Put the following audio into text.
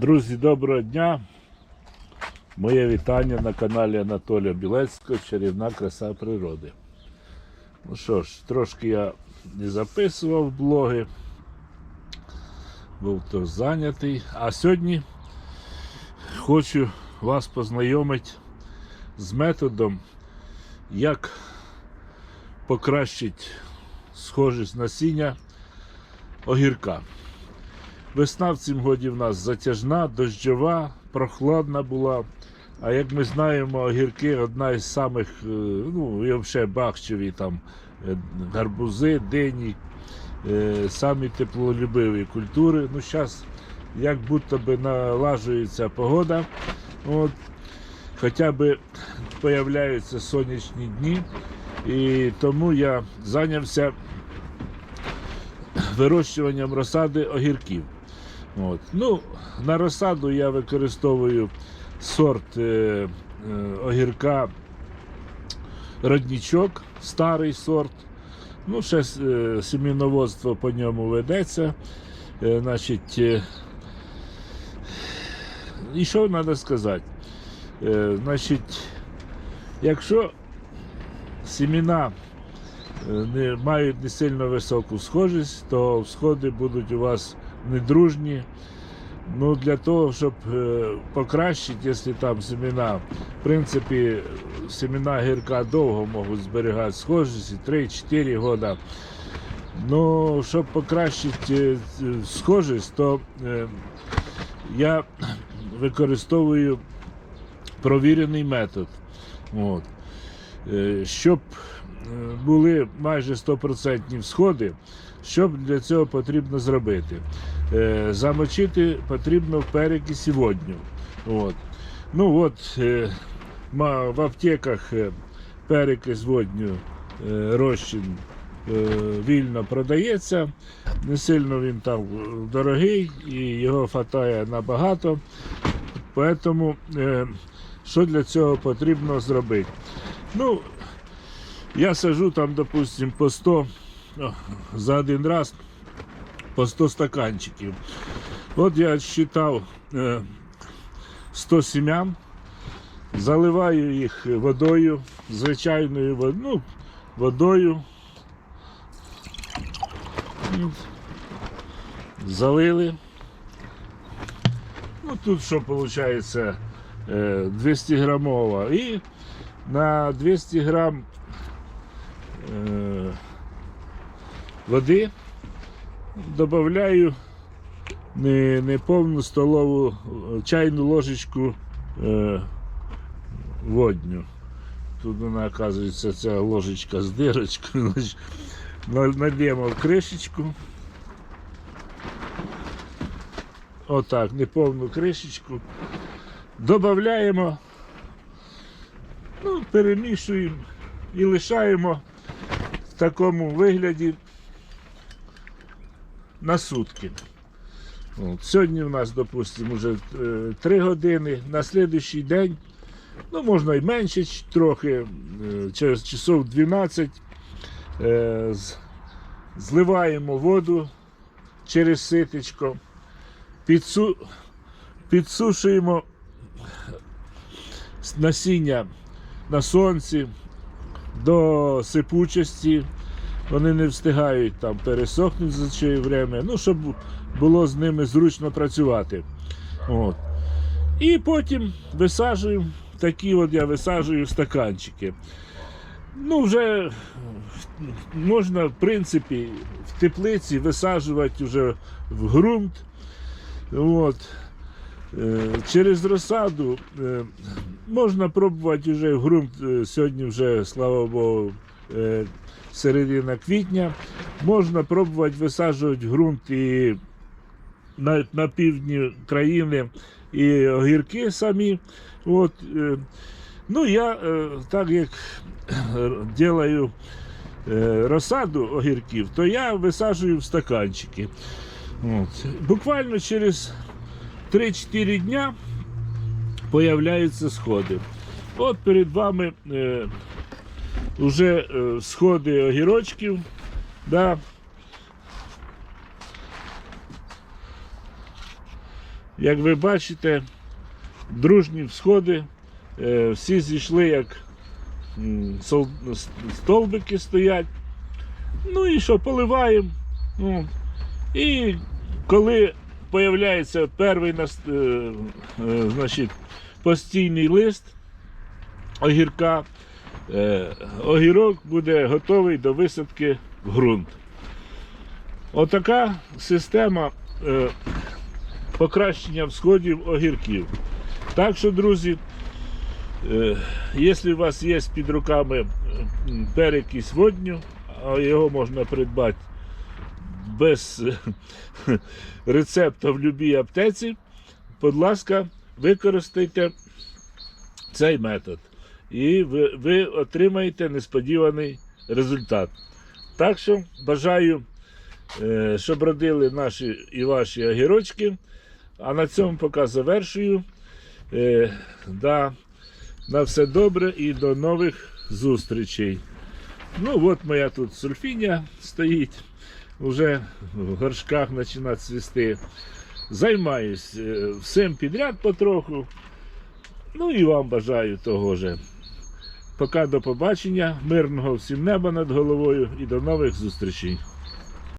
Друзі, доброго дня! Моє вітання на каналі Анатолія Білецького Чарівна краса природи. Ну що ж, трошки я не записував блоги, був то зайнятий. А сьогодні хочу вас познайомити з методом, як покращити схожість насіння огірка. Весна в цім годі в нас затяжна, дощова, прохладна була. А як ми знаємо, огірки одна із самих, е, ну і взагалі бахчеві там е, гарбузи, дині, е, самі теплолюбиві культури. Ну, зараз як будто би налажується погода. От, хоча б появляються сонячні дні. І тому я зайнявся вирощуванням розсади огірків. От. Ну, на розсаду я використовую сорт е, е, огірка роднічок, старий сорт. Ну, ще е, семіноводство по ньому ведеться. Е, значить, е, і що треба сказати? Е, значить, якщо семена е, не мають не сильно високу схожість, то всходи будуть у вас недружні. Ну, для того, щоб е, покращити, якщо там семена, в принципі, семена гірка довго можуть зберігати схожість, 3-4 роки. Ну, щоб покращити е, схожість, то е, я використовую провірений метод. От. Е, Щоб е, були майже 100% всходи, що для цього потрібно зробити? Е, Замочити потрібно в перекисі водню. От. Ну от, в аптеках перекис водню розчин вільно продається. Не сильно він там дорогий і його хватає набагато. Тому що для цього потрібно зробити? Ну, я сажу там, допустим, по 100 за один раз по 100 стаканчиків. От я считав е, 100 сім'ян, заливаю їх водою, звичайною вод- ну, водою. Залили. Ну, тут що виходить 200 грамова. І на 200 грам е, води додаю не, не повну столову чайну ложечку е, водню. Тут вона, оказується, ця ложечка з дирочкою. Значить, на- Нальємо в кришечку. Отак, неповну кришечку. Додаємо, ну, перемішуємо і лишаємо в такому вигляді на сутки. От. Сьогодні у нас, допустимо, вже 3 години. На слідуючий день, ну можна і менше трохи, е, через часов 12 е, зливаємо воду через ситечко, підсу, підсушуємо насіння на сонці до сипучості. Вони не встигають там пересохнути за чиє время, ну, щоб було з ними зручно працювати. От. І потім висаджуємо, такі от я висаджую стаканчики. Ну, вже можна, в принципі, в теплиці висаджувати вже в ґрунт. От. Е, Через розсаду е, можна пробувати вже ґрунт. е, Сьогодні вже, слава Богу, середина квітня. Можна пробувати висаджувати ґрунт і на, на півдні країни і огірки самі. От, ну, я так як е, розсаду огірків, то я висаджую в стаканчики. От. Буквально через 3-4 дня появляються сходи. От перед вами е, вже е, сходи огірочків. Да. Як ви бачите, дружні всходи, е, всі зійшли як сол- столбики стоять. Ну і що, поливаємо. Ну, і коли появляється перший е, е, значить, постійний лист огірка, е, огірок буде готовий до висадки в ґрунт. Отака система е, покращення всходів огірків. Так що, друзі, е, якщо у вас є під руками перекись водню, його можна придбати без е, рецепта в будь-якій аптеці, будь ласка, використайте цей метод. І ви, ви отримаєте несподіваний результат. Так що бажаю, е, щоб родили наші і ваші огірочки. А на цьому поки завершую. Е, да, на все добре і до нових зустрічей. Ну, от моя тут сульфіня стоїть. Уже в горшках починає цвісти. Займаюсь е, всім підряд потроху. Ну і вам бажаю того же. Поки до побачення, мирного всім неба над головою і до нових зустрічей.